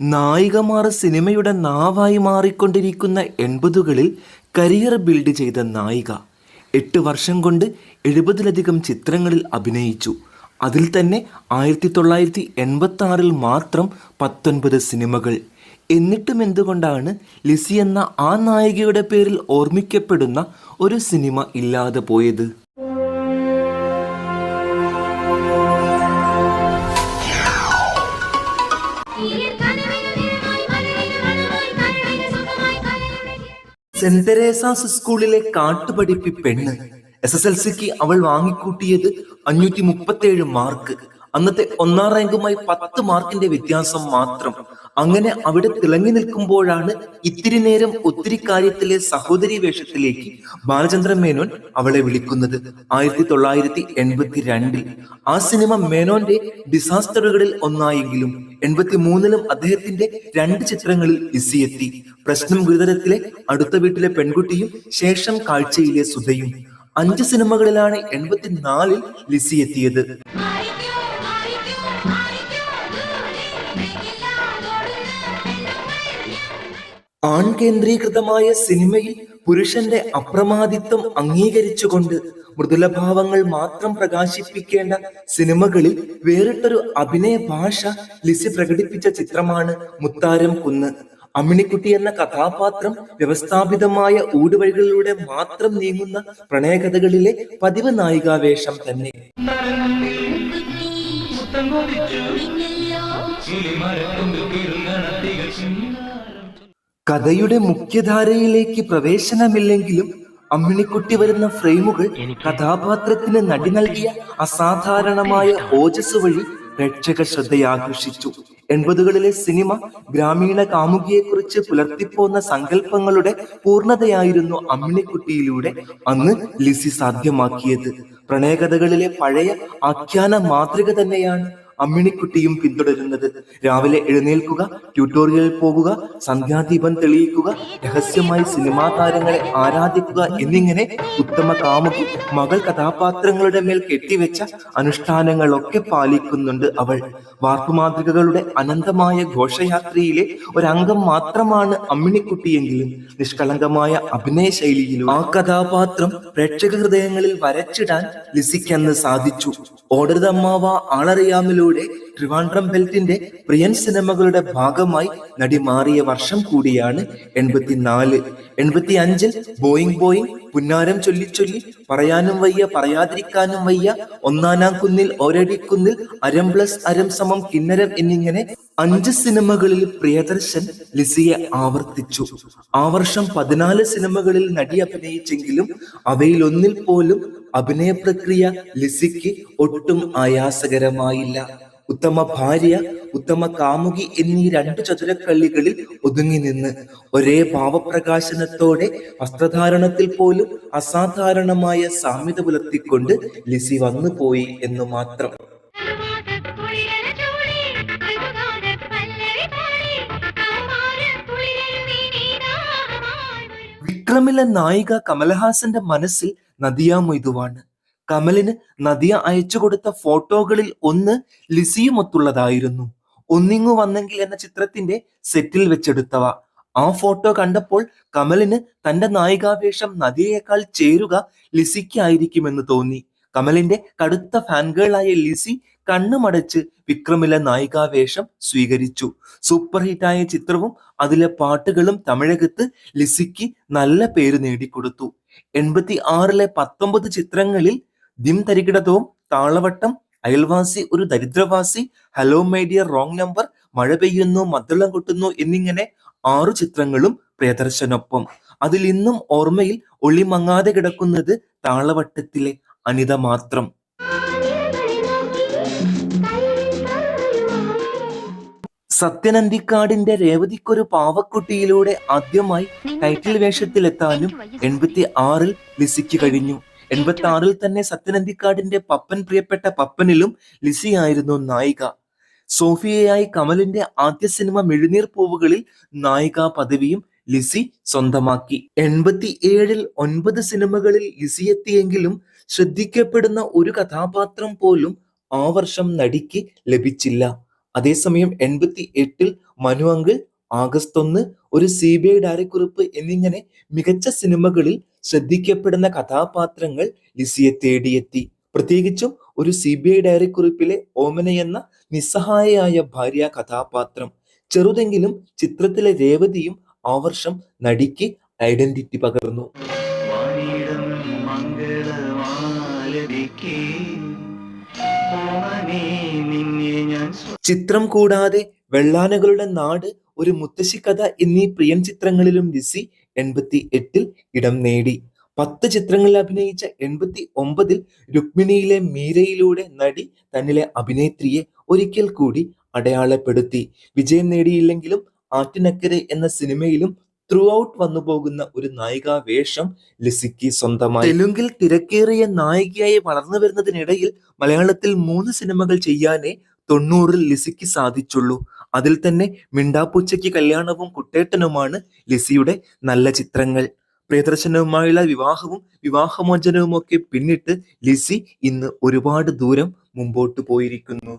നായികമാർ സിനിമയുടെ നാവായി മാറിക്കൊണ്ടിരിക്കുന്ന എൺപതുകളിൽ career build ചെയ്ത നായിക എട്ട് വർഷം കൊണ്ട് എഴുപതിലധികം ചിത്രങ്ങളിൽ അഭിനയിച്ചു. അതിൽ തന്നെ ആയിരത്തി തൊള്ളായിരത്തി എൺപത്തി ആറിൽ മാത്രം പത്തൊൻപത് സിനിമകൾ. എന്നിട്ടും എന്തുകൊണ്ടാണ് ലിസി എന്ന ആ നായികയുടെ പേരിൽ ഓർമ്മിക്കപ്പെടുന്ന ഒരു സിനിമ ഇല്ലാതെ പോയത്? സെന്റ് സ്കൂളിലെ കാട്ടുപഠിപ്പി പെണ്ണ്. എസ് എസ് എൽ സിക്ക് അവൾ വാങ്ങിക്കൂട്ടിയത് അഞ്ഞൂറ്റി മുപ്പത്തേഴ് മാർക്ക്. അന്നത്തെ ഒന്നാം റാങ്കുമായി പത്ത് മാർക്കിന്റെ വ്യത്യാസം മാത്രം. അങ്ങനെ അവിടെ തിളങ്ങി നിൽക്കുമ്പോഴാണ് ഇത്തിരി നേരം ഒത്തിരി കാര്യത്തിലെ സഹോദരി വേഷത്തിലേക്ക് ബാലചന്ദ്രൻ മേനോൻ അവളെ വിളിക്കുന്നത്. ആയിരത്തി തൊള്ളായിരത്തി എൺപത്തി രണ്ടിൽ ആ സിനിമ മേനോന്റെ ഡിസാസ്റ്ററുകളിൽ ഒന്നായെങ്കിലും എൺപത്തി മൂന്നിലും അദ്ദേഹത്തിന്റെ രണ്ട് ചിത്രങ്ങളിൽ ഇസിയെത്തി. പ്രശ്നം ഗുരുതരത്തിലെ അടുത്ത വീട്ടിലെ പെൺകുട്ടിയും ശേഷം കാഴ്ചയിലെ സുധയും. അഞ്ച് സിനിമകളിലാണ് എൺപത്തിനാലിൽ ലിസി എത്തിയത്. ആൺ കേന്ദ്രീകൃതമായ സിനിമയിൽ പുരുഷന്റെ അപ്രമാദിത്വം അംഗീകരിച്ചുകൊണ്ട് മൃദുലഭാവങ്ങൾ മാത്രം പ്രകാശിപ്പിക്കേണ്ട സിനിമകളിൽ വേറിട്ടൊരു അഭിനയ ഭാഷ ലിസി പ്രകടിപ്പിച്ച ചിത്രമാണ് മുത്താരം കുന്ന്. അമ്മിണിക്കുട്ടി എന്ന കഥാപാത്രം വ്യവസ്ഥാപിതമായ ഊടുവഴികളിലൂടെ മാത്രം നീങ്ങുന്ന പ്രണയകഥകളിലെ പതിവ് നായികാവേഷം തന്നെ. മുത്തം കഥയുടെ മുഖ്യധാരയിലേക്ക് പ്രവേശനമില്ലെങ്കിലും അമ്മിണിക്കുട്ടി വരുന്ന ഫ്രെയിമുകൾ കഥാപാത്രത്തിന് നടി നൽകിയ അസാധാരണമായ ഓജസ് വഴി പ്രേക്ഷക ശ്രദ്ധയാകർഷിച്ചു എൺപതുകളിലെ സിനിമ ഗ്രാമീണ കാമുകിയെക്കുറിച്ച് പുലർത്തിപ്പോന്ന സങ്കല്പങ്ങളുടെ പൂർണതയായിരുന്നു അമ്മിണിക്കുട്ടിയിലൂടെ അന്ന് ലിസി സാധ്യമാക്കിയത്. പ്രണയകഥകളിലെ പഴയ ആഖ്യാന മാതൃക തന്നെയാണ് അമ്മിണിക്കുട്ടിയും പിന്തുടരുന്നത്. രാവിലെ എഴുന്നേൽക്കുക ട്യൂട്ടോറിയലിൽ പോകുക സന്ധ്യാദീപം തെളിയിക്കുക രഹസ്യമായി സിനിമാ താരങ്ങളെ ആരാധിക്കുക എന്നിങ്ങനെ ഉത്തമ കാമുകി മകൾ കഥാപാത്രങ്ങളുടെ മേൽ കെട്ടിവെച്ച അനുഷ്ഠാനങ്ങളൊക്കെ പാലിക്കുന്നുണ്ട് അവൾ. വാർപ്പുമാതൃകകളുടെ അനന്തമായ ഘോഷയാത്രയിലെ ഒരംഗം മാത്രമാണ് അമ്മിണിക്കുട്ടിയെങ്കിലും നിഷ്കളങ്കമായ അഭിനയ ശൈലിയിലും ആ കഥാപാത്രം പ്രേക്ഷക ഹൃദയങ്ങളിൽ വരച്ചിടാൻ ലിസിക്കന്ന് സാധിച്ചു. ഓടരുതമ്മാവ ആളറിയാമിലൂടെ അതിലൂടെ ട്രിവാൻഡ്രം ബെൽറ്റിന്റെ പ്രിയൻ സിനിമകളുടെ ഭാഗമായി നടി മാറിയ വർഷം കൂടിയാണ് എൺപത്തിനാല്. എൺപത്തി അഞ്ചിൽ ബോയിങ് ബോയിങ് പുന്നാരം ചൊല്ലിച്ചൊല്ലി പറയാനും വയ്യ പറയാതിരിക്കാനും വയ്യ ഒന്നാനാം കുന്നിൽ ഒരടിക്കുന്നിൽ അരം പ്ലസ് അരം സമം കിന്നരം എന്നിങ്ങനെ അഞ്ച് സിനിമകളിൽ പ്രിയദർശൻ ലിസിയെ ആവർത്തിച്ചു. ആ വർഷം പതിനാല് സിനിമകളിൽ നടി അഭിനയിച്ചെങ്കിലും അവയിൽ ഒന്നിൽ പോലും അഭിനയ പ്രക്രിയ ലിസിക്ക് ഒട്ടും ആയാസകരമായില്ല. ഉത്തമ ഭാര്യ ഉത്തമ കാമുകി എന്നീ രണ്ട് ചതുരക്കള്ളികളിൽ ഒതുങ്ങി നിന്ന് ഒരേ ഭാവപ്രകാശനത്തോടെ വസ്ത്രധാരണത്തിൽ പോലും അസാധാരണമായ സാമ്യത പുലർത്തിക്കൊണ്ട് ലിസി വന്നുപോയി എന്ന് മാത്രം. വിക്രമിലെ നായിക കമലഹാസന്റെ മനസ്സിൽ നദിയ മൊയ്തുവാണ് കമലിന് നദിയ അയച്ചു കൊടുത്ത ഫോട്ടോകളിൽ ഒന്ന് ലിസിയുമൊത്തുള്ളതായിരുന്നു. ഒന്നിങ്ങു വന്നെങ്കിൽ എന്ന ചിത്രത്തിന്റെ സെറ്റിൽ വെച്ചെടുത്തവ. ആ ഫോട്ടോ കണ്ടപ്പോൾ കമലിന് തന്റെ നായികാവേഷം നദിയേക്കാൾ ചേരുക ലിസിക്കായിരിക്കുമെന്ന് തോന്നി. കമലിന്റെ കടുത്ത ഫാൻഗേളായ ലിസി കണ്ണുമടച്ച് വിക്രമിലെ നായികാവേഷം സ്വീകരിച്ചു. സൂപ്പർ ഹിറ്റായ ചിത്രവും അതിലെ പാട്ടുകളും തമിഴകത്ത് ലിസിക്ക് നല്ല പേര് നേടിക്കൊടുത്തു. എൺപത്തി ആറിലെ പത്തൊമ്പത് ചിത്രങ്ങളിൽ ദിം തരികിടതവും Thalavattam Ayalvasi Oru Daridravasi hello my dear wrong number Mazha Peyyunnu Maddalam കൊട്ടുന്നു എന്നിങ്ങനെ ആറു ചിത്രങ്ങളും പ്രിയദർശനൊപ്പം. അതിൽ ഇന്നും ഓർമ്മയിൽ ഒളിമങ്ങാതെ കിടക്കുന്നത് താളവട്ടത്തിലെ അനിത മാത്രം. സത്യനന്ദിക്കാടിന്റെ രേവതിക്കൊരു പാവക്കുട്ടിയിലൂടെ ആദ്യമായി ടൈറ്റിൽ വേഷത്തിലെത്താനും എൺപത്തി ആറിൽ ലിസിക്ക് കഴിഞ്ഞു. എൺപത്തി ആറിൽ തന്നെ സത്യനന്ദിക്കാടിന്റെ പപ്പൻ പ്രിയപ്പെട്ട പപ്പനിലും ലിസി ആയിരുന്നു നായിക. സോഫിയയായി കമലിന്റെ ആദ്യ സിനിമ മെഴുനീർ പൂവുകളിൽ നായിക പദവിയും ലിസി സ്വന്തമാക്കി. എൺപത്തി ഏഴിൽ ഒൻപത് സിനിമകളിൽ ലിസി എത്തിയെങ്കിലും ശ്രദ്ധിക്കപ്പെടുന്ന ഒരു കഥാപാത്രം പോലും ആ വർഷം നടിക്ക് ലഭിച്ചില്ല. അതേസമയം എൺപത്തി എട്ടിൽ മനു അങ്കിൾ ആഗസ്റ്റ് ഒന്ന് ഒരു സി ബി ഐ ഡയറിക്കുറിപ്പ് എന്നിങ്ങനെ മികച്ച സിനിമകളിൽ ശ്രദ്ധിക്കപ്പെടുന്ന കഥാപാത്രങ്ങൾ ലിസിയെ തേടിയെത്തി. പ്രത്യേകിച്ചും ഒരു സി ബി ഐ ഡയറിക്കുറിപ്പിലെ ഓമന എന്ന നിസ്സഹായയായ ഭാര്യ കഥാപാത്രം. ചെറുതെങ്കിലും ചിത്രത്തിലെ രേവതിയും ആ വർഷം നടിക്ക് ഐഡന്റിറ്റി പകർന്നു. ചിത്രം കൂടാതെ വെള്ളാനകളുടെ നാട് ഒരു മുത്തശ്ശിക്കഥ എന്നീ പ്രിയൻ ചിത്രങ്ങളിലും ലിസി എൺപത്തി എട്ടിൽ ഇടം നേടി. പത്ത് ചിത്രങ്ങളിൽ അഭിനയിച്ച എൺപത്തി ഒമ്പതിൽ രുക്മിണിയിലെ മീരയിലൂടെ നടി തന്നിലെ അഭിനേത്രിയെ ഒരിക്കൽ കൂടി അടയാളപ്പെടുത്തി. വിജയം നേടിയില്ലെങ്കിലും ആറ്റിനക്കരെ എന്ന സിനിമയിലും ത്രൂ ഔട്ട് വന്നു പോകുന്ന ഒരു നായികാ വേഷം ലിസിക്ക് സ്വന്തമായി. തെലുങ്കിൽ തിരക്കേറിയ നായികയായി വളർന്നു വരുന്നതിനിടയിൽ മലയാളത്തിൽ മൂന്ന് സിനിമകൾ ചെയ്യാനേ തൊണ്ണൂറിൽ ലിസിക്ക് സാധിച്ചുള്ളൂ. അതിൽ തന്നെ മിണ്ടാപ്പൂച്ചയ്ക്ക് കല്യാണവും കുട്ടേട്ടനുമാണ് ലിസിയുടെ നല്ല ചിത്രങ്ങൾ. പ്രിയദർശനവുമായുള്ള വിവാഹവും വിവാഹമോചനവും ഒക്കെ പിന്നിട്ട് ലിസി ഇന്ന് ഒരുപാട് ദൂരം മുമ്പോട്ട് പോയിരിക്കുന്നു.